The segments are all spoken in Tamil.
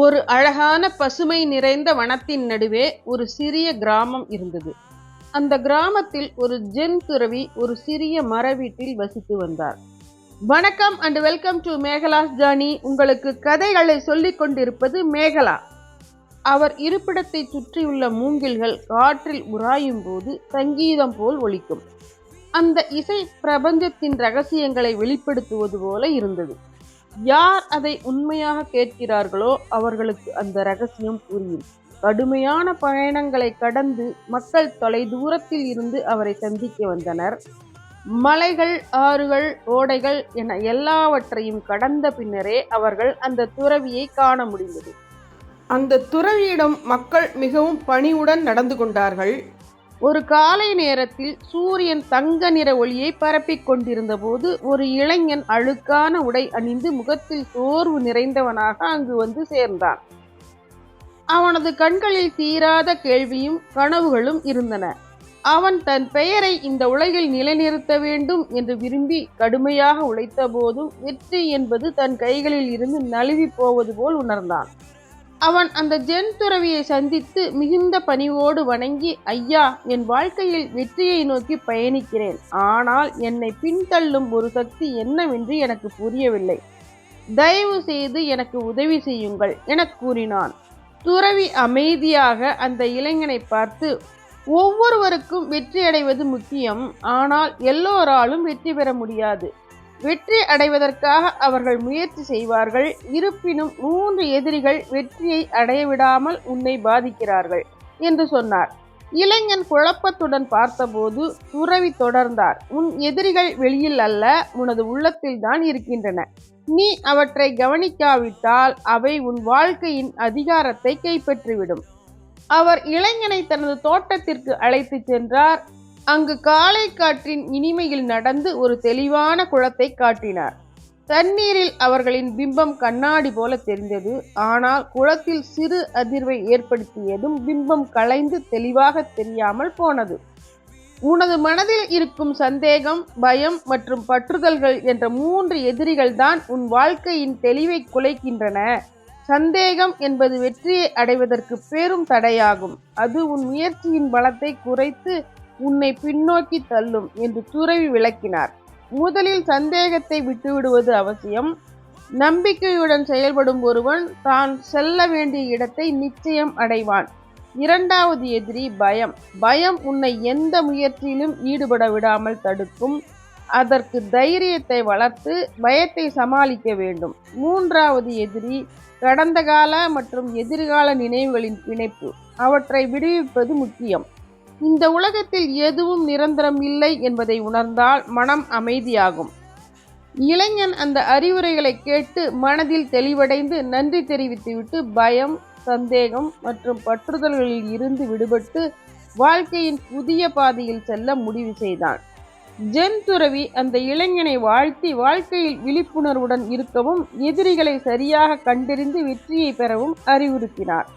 ஒரு அழகான பசுமை நிறைந்த வனத்தின் நடுவே ஒரு சிறிய கிராமம் இருந்தது. அந்த கிராமத்தில் ஒரு ஜென் துறவி ஒரு சிறிய மர வீட்டில் வசித்து வந்தார். வணக்கம் அண்ட் வெல்கம் டு மேகலாஸ் ஜானி. உங்களுக்கு கதைகளை சொல்லிக் கொண்டிருப்பது மேகலா. அவர் இருப்பிடத்தை சுற்றியுள்ள மூங்கில்கள் காற்றில் உராயும் போது சங்கீதம் போல் ஒலிக்கும். அந்த இசை பிரபஞ்சத்தின் ரகசியங்களை வெளிப்படுத்துவது போல இருந்தது. யார் அதை உண்மையாக கேட்கிறார்களோ அவர்களுக்கு அந்த ரகசியம் புரியும். கடுமையான பயணங்களை கடந்து மக்கள் தொலை தூரத்தில் இருந்து அவரை சந்திக்க வந்தனர். மலைகள் ஆறுகள் ஓடைகள் என எல்லாவற்றையும் கடந்த பின்னரே அவர்கள் அந்த துறவியை காண முடிந்தது. அந்த துறவியிடம் மக்கள் மிகவும் பணிவுடன் நடந்து கொண்டார்கள். ஒரு காலை நேரத்தில் சூரியன் தங்க நிற ஒளியை பரப்பிக் கொண்டிருந்த போது ஒரு இளைஞன் அழுக்கான உடை அணிந்து முகத்தில் சோர்வு நிறைந்தவனாக அங்கு வந்து சேர்ந்தான். அவனது கண்களில் தீராத கேள்வியும் கனவுகளும் இருந்தன. அவன் தன் பெயரை இந்த உலகில் நிலைநிறுத்த வேண்டும் என்று விரும்பி கடுமையாக உழைத்த போதும் வெற்றி என்பது தன் கைகளில் இருந்து நழுவி போவது போல் உணர்ந்தான். அவன் அந்த ஜென் துறவியை சந்தித்து மிகுந்த பணிவோடு வணங்கி ஐயா என் வாழ்க்கையில் வெற்றியை நோக்கி பயணிக்கிறேன். ஆனால் என்னை பின்தள்ளும் ஒரு சக்தி என்னவென்று எனக்கு புரியவில்லை. தயவு செய்து எனக்கு உதவி செய்யுங்கள் என கூறினான். துறவி அமைதியாக அந்த இளைஞனை பார்த்து ஒவ்வொருவருக்கும் வெற்றி அடைவது முக்கியம். ஆனால் எல்லோராலும் வெற்றி பெற முடியாது. வெற்றி அடைவதற்காக அவர்கள் முயற்சி செய்வார்கள். இருப்பினும் மூன்று எதிரிகள் வெற்றியை அடைய விடாமல் உன்னை பாதிக்கிறார்கள் என்று சொன்னார். இளைஞன் குழப்பத்துடன் பார்த்தபோது துறவி தொடர்ந்தார். உன் எதிரிகள் வெளியில் அல்ல உனது உள்ளத்தில் தான் இருக்கின்றன. நீ அவற்றை கவனிக்காவிட்டால் அவை உன் வாழ்க்கையின் அதிகாரத்தை கைப்பற்றிவிடும். அவர் இளைஞனை தனது தோட்டத்திற்கு அழைத்துச் சென்றார். அங்கு காலை காற்றின் இனிமையில் நடந்து ஒரு தெளிவான குளத்தை காட்டினார். தண்ணீரில் அவர்களின் பிம்பம் கண்ணாடி போல தெரிந்தது. ஆனால் குளத்தில் சிறு அதிர்வை ஏற்படுத்தியதும் பிம்பம் கலைந்து தெளிவாக தெரியாமல் போனது. உனது மனதில் இருக்கும் சந்தேகம் பயம் மற்றும் பற்றுதல்கள் என்ற மூன்று எதிரிகள் தான் உன் வாழ்க்கையின் தெளிவை குலைக்கின்றன. சந்தேகம் என்பது வெற்றியை அடைவதற்கு பெரும் தடையாகும். அது உன் முயற்சியின் பலத்தை குறைத்து உன்னை பின்னோக்கி தள்ளும் என்று துறவி விளக்கினார். முதலில் சந்தேகத்தை விட்டுவிடுவது அவசியம். நம்பிக்கையுடன் செயல்படும் ஒருவன் தான் செல்ல வேண்டிய இடத்தை நிச்சயம் அடைவான். இரண்டாவது எதிரி பயம். பயம் உன்னை எந்த முயற்சியிலும் ஈடுபட விடாமல் தடுக்கும். அதற்கு தைரியத்தை வளர்த்து பயத்தை சமாளிக்க வேண்டும். மூன்றாவது எதிரி கடந்த கால மற்றும் எதிர்கால நினைவுகளின் பிணைப்பு. அவற்றை விடுவிப்பது முக்கியம். இந்த உலகத்தில் எதுவும் நிரந்தரம் இல்லை என்பதை உணர்ந்தால் மனம் அமைதியாகும். இளைஞன் அந்த அறிவுரைகளை கேட்டு மனதில் தெளிவடைந்து நன்றி தெரிவித்துவிட்டு பயம் சந்தேகம் மற்றும் பற்றுதல்களில் இருந்து விடுபட்டு வாழ்க்கையின் புதிய பாதையில் செல்ல முடிவு செய்தான். ஜென் துறவி அந்த இளைஞனை வாழ்த்தி வாழ்க்கையில் விழிப்புணர்வுடன் இருக்கவும் எதிரிகளை சரியாக கண்டறிந்து வெற்றியை பெறவும் அறிவுறுத்தினார்.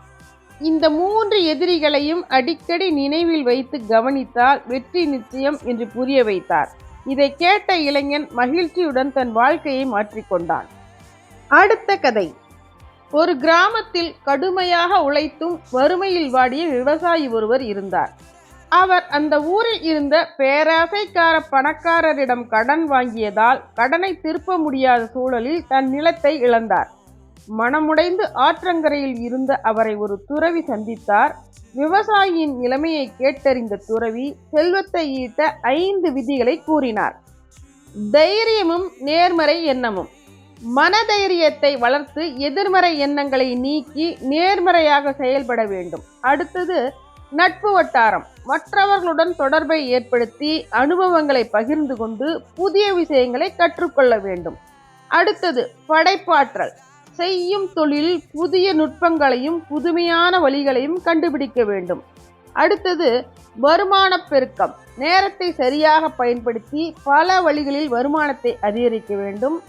இந்த மூன்று எதிரிகளையும் அடிக்கடி நினைவில் வைத்து கவனித்தால் வெற்றி நிச்சயம் என்று புரிய வைத்தார். இதை கேட்ட இளைஞன் மகிழ்ச்சியுடன் தன் வாழ்க்கையை மாற்றிக்கொண்டான். அடுத்த கதை. ஒரு கிராமத்தில் கடுமையாக உழைத்தும் வறுமையில் வாடிய விவசாயி ஒருவர் இருந்தார். அவர் அந்த ஊரில் இருந்த பேராசைக்கார பணக்காரரிடம் கடன் வாங்கியதால் கடனை திருப்ப முடியாத சூழலில் தன் நிலத்தை இழந்தார். மனமுடைந்து ஆற்றங்கரையில் இருந்த அவரை ஒரு துறவி சந்தித்தார். விவசாயியின் நிலைமையை கேட்டறிந்த துறவி செல்வத்தை ஈட்ட ஐந்து விதிகளை கூறினார். தைரியமும் நேர்மறை எண்ணமும். மனதைரியத்தை வளர்த்து எதிர்மறை எண்ணங்களை நீக்கி நேர்மறையாக செயல்பட வேண்டும். அடுத்தது நட்பு வட்டாரம். மற்றவர்களுடன் தொடர்பை ஏற்படுத்தி அனுபவங்களை பகிர்ந்து கொண்டு புதிய விஷயங்களை கற்றுக்கொள்ள வேண்டும். அடுத்தது படைப்பாற்றல். செய்யும் தொழிலில் புதிய நுட்பங்களையும் புதுமையான வழிகளையும் கண்டுபிடிக்க வேண்டும். அடுத்தது வருமான பெருக்கம். நேரத்தை சரியாக பயன்படுத்தி பல வழிகளில் வருமானத்தை அதிகரிக்க வேண்டும்.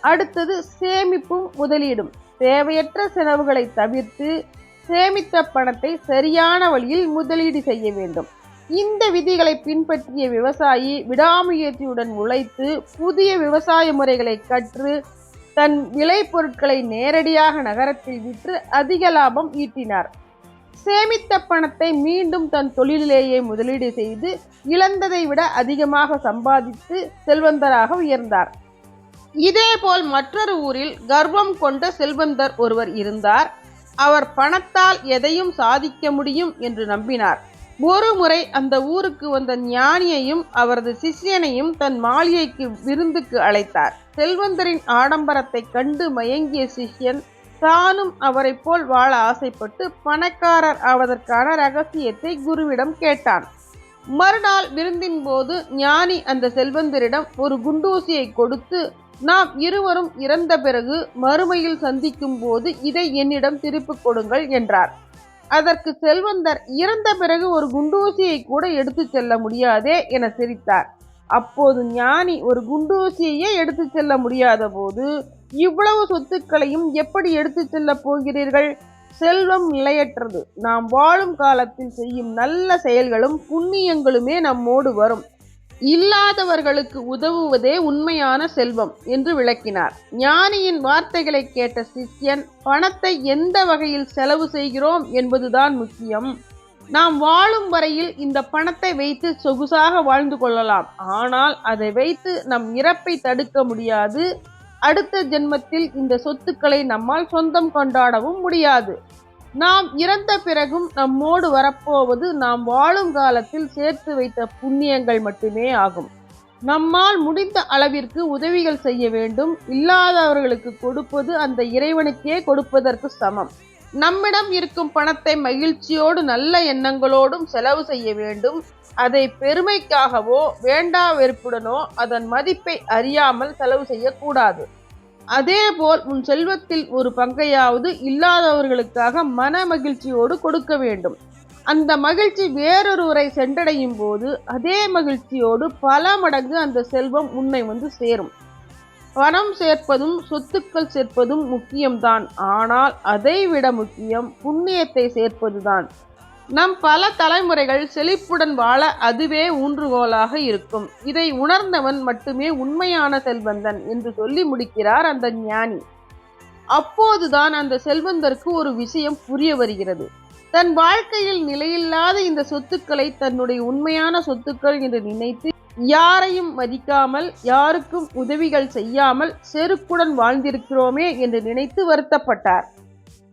அடுத்தது சேமிப்பும் முதலீடும். தேவையற்ற செலவுகளை தவிர்த்து சேமித்த பணத்தை சரியான வழியில் முதலீடு செய்ய வேண்டும். இந்த விதிகளை பின்பற்றிய விவசாயி விடாமுயற்சியுடன் உழைத்து புதிய விவசாய முறைகளை கற்று தன் விளைபொருட்களை நேரடியாக நகரத்தில் விற்று அதிக லாபம் ஈட்டினார். சேமித்த பணத்தை மீண்டும் தன் தொழிலிலேயே முதலீடு செய்து இழந்ததை விட அதிகமாக சம்பாதித்து செல்வந்தராக உயர்ந்தார். இதேபோல் மற்றொரு ஊரில் கர்வம் கொண்ட செல்வந்தர் ஒருவர் இருந்தார். அவர் பணத்தால் எதையும் சாதிக்க முடியும் என்று நம்பினார். ஒரு முறை அந்த ஊருக்கு வந்த ஞானியையும் அவரது சிஷ்யனையும் தன் மாளிகைக்கு விருந்துக்கு அழைத்தார். செல்வந்தரின் ஆடம்பரத்தை கண்டு மயங்கிய சிஷ்யன் தானும் அவரைப் போல் வாழ ஆசைப்பட்டு பணக்காரர் ஆவதற்கான ரகசியத்தை குருவிடம் கேட்டான். மறுநாள் விருந்தின் போது ஞானி அந்த செல்வந்தரிடம் ஒரு குண்டூசியை கொடுத்து நாம் இருவரும் இறந்த பிறகு மறுமையில் சந்திக்கும் போது இதை என்னிடம் திருப்பிக் கொடுங்கள் என்றார். அதற்கு செல்வந்தர் இறந்த பிறகு ஒரு குண்டூசியை கூட எடுத்துச் செல்ல முடியாதே என சிரித்தார். அப்போது ஞானி ஒரு குண்டூசியையே எடுத்து செல்ல முடியாத போது இவ்வளவு சொத்துக்களையும் எப்படி எடுத்து செல்லப் போகிறீர்கள்? செல்வம் நிலையற்றது. நாம் வாழும் காலத்தில் செய்யும் நல்ல செயல்களும் புண்ணியங்களுமே நம்மோடு வரும். இல்லாதவர்களுக்கு உதவுவதே உண்மையான செல்வம் என்று விளக்கினார். ஞானியின் வார்த்தைகளை கேட்ட சிஷ்யன் பணத்தை எந்த வகையில் செலவு செய்கிறோம் என்பதுதான் முக்கியம். நாம் வாழும் வரையில் இந்த பணத்தை வைத்து சொகுசாக வாழ்ந்து கொள்ளலாம். ஆனால் அதை வைத்து நம் இறப்பை தடுக்க முடியாது. அடுத்த ஜென்மத்தில் இந்த சொத்துக்களை நம்மால் சொந்தம் கொண்டாடவும் முடியாது. நாம் இறந்த பிறகும் நம்மோடு வரப்போவது நாம் வாழும் காலத்தில் சேர்த்து வைத்த புண்ணியங்கள் மட்டுமே ஆகும். நம்மால் முடிந்த அளவிற்கு உதவிகள் செய்ய வேண்டும். இல்லாதவர்களுக்கு கொடுப்பது அந்த இறைவனுக்கே கொடுப்பதற்கு சமம். நம்மிடம் இருக்கும் பணத்தை மகிழ்ச்சியோடு நல்ல எண்ணங்களோடும் செலவு செய்ய வேண்டும். அதை பெருமைக்காகவோ வேண்டா வெறுப்புடனோ அதன் மதிப்பை அறியாமல் செலவு செய்யக்கூடாது. அதேபோல் உன் செல்வத்தில் ஒரு பங்கையாவது இல்லாதவர்களுக்காக மன மகிழ்ச்சியோடு கொடுக்க வேண்டும். அந்த மகிழ்ச்சி வேறொருவரை சென்றடையும் போது அதே மகிழ்ச்சியோடு பல மடங்கு அந்த செல்வம் உன்னை வந்து சேரும். பணம் சேர்ப்பதும் சொத்துக்கள் சேர்ப்பதும் முக்கியம்தான். ஆனால் அதைவிட முக்கியம் புண்ணியத்தை சேர்ப்பதுதான். நம் பல தலைமுறைகள் செழிப்புடன் வாழ அதுவே ஊன்றுகோலாக இருக்கும். இதை உணர்ந்தவன் மட்டுமே உண்மையான செல்வந்தன் என்று சொல்லி முடிக்கிறார் அந்த ஞானி. அப்போதுதான் அந்த செல்வந்தருக்கு ஒரு விஷயம் புரிய வருகிறது. தன் வாழ்க்கையில் நிலையில்லாத இந்த சொத்துக்களை தன்னுடைய உண்மையான சொத்துக்கள் என்று நினைத்து யாரையும் மதிக்காமல் யாருக்கும் உதவிகள் செய்யாமல் செருக்குடன் வாழ்ந்திருக்கிறோமே என்று நினைத்து வருத்தப்பட்டார்.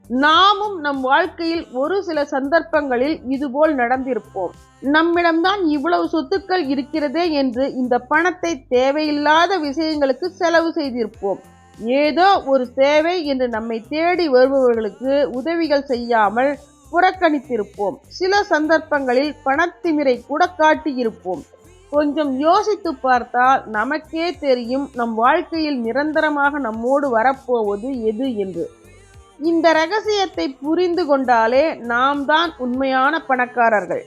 நாமும் நம் வாழ்க்கையில் ஒரு சில சந்தர்ப்பங்களில் இதுபோல் நடந்திருப்போம். நம்மிடம்தான் இவ்வளவு சொத்துக்கள் இருக்கிறதே என்று இந்த பணத்தை தேவையில்லாத விஷயங்களுக்கு செலவு செய்திருப்போம். ஏதோ ஒரு தேவை என்று நம்மை தேடி வருபவர்களுக்கு உதவிகள் செய்யாமல் புறக்கணித்திருப்போம். சில சந்தர்ப்பங்களில் பணத்திமிரை கூட காட்டியிருப்போம். கொஞ்சம் யோசித்து பார்த்தால் நமக்கே தெரியும் நம் வாழ்க்கையில் நிரந்தரமாக நம்மோடு வரப்போவது எது என்று. இந்த ரகசியத்தை புரிந்து கொண்டாலே நாம் தான் உண்மையான பணக்காரர்கள்.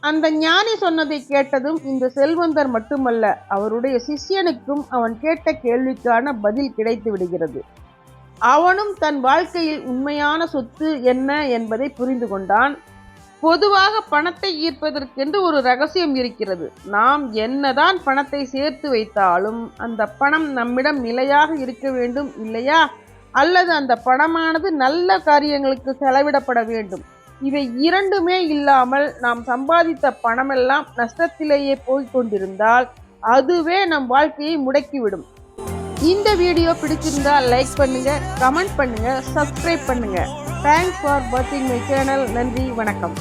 அந்த ஞானி சொன்னதை கேட்டதும் இந்த செல்வந்தர் மட்டுமல்ல அவருடைய சிஷ்யனுக்கும் அவன் கேட்ட கேள்விக்கான பதில் கிடைத்து விடுகிறது. அவனும் தன் வாழ்க்கையில் உண்மையான சொத்து என்ன என்பதை புரிந்து கொண்டான். பொதுவாக பணத்தை ஈர்ப்பதற்கென்று ஒரு ரகசியம் இருக்கிறது. நாம் என்னதான் பணத்தை சேர்த்து வைத்தாலும் அந்த பணம் நம்மிடம் நிலையாக இருக்க வேண்டும் இல்லையா? அல்லது அந்த பணமானது நல்ல காரியங்களுக்கு செலவிடப்பட வேண்டும். இவை இரண்டுமே இல்லாமல் நாம் சம்பாதித்த பணமெல்லாம் நஷ்டத்திலேயே போய் கொண்டிருந்தால் அதுவே நம் வாழ்க்கையை முடக்கிவிடும். இந்த வீடியோ பிடிச்சிருந்தா லைக் பண்ணுங்க கமெண்ட் பண்ணுங்க சப்ஸ்கிரைப் பண்ணுங்க. தேங்க்ஸ் ஃபார் வாட்சிங் மை சேனல் நன்றி வணக்கம்.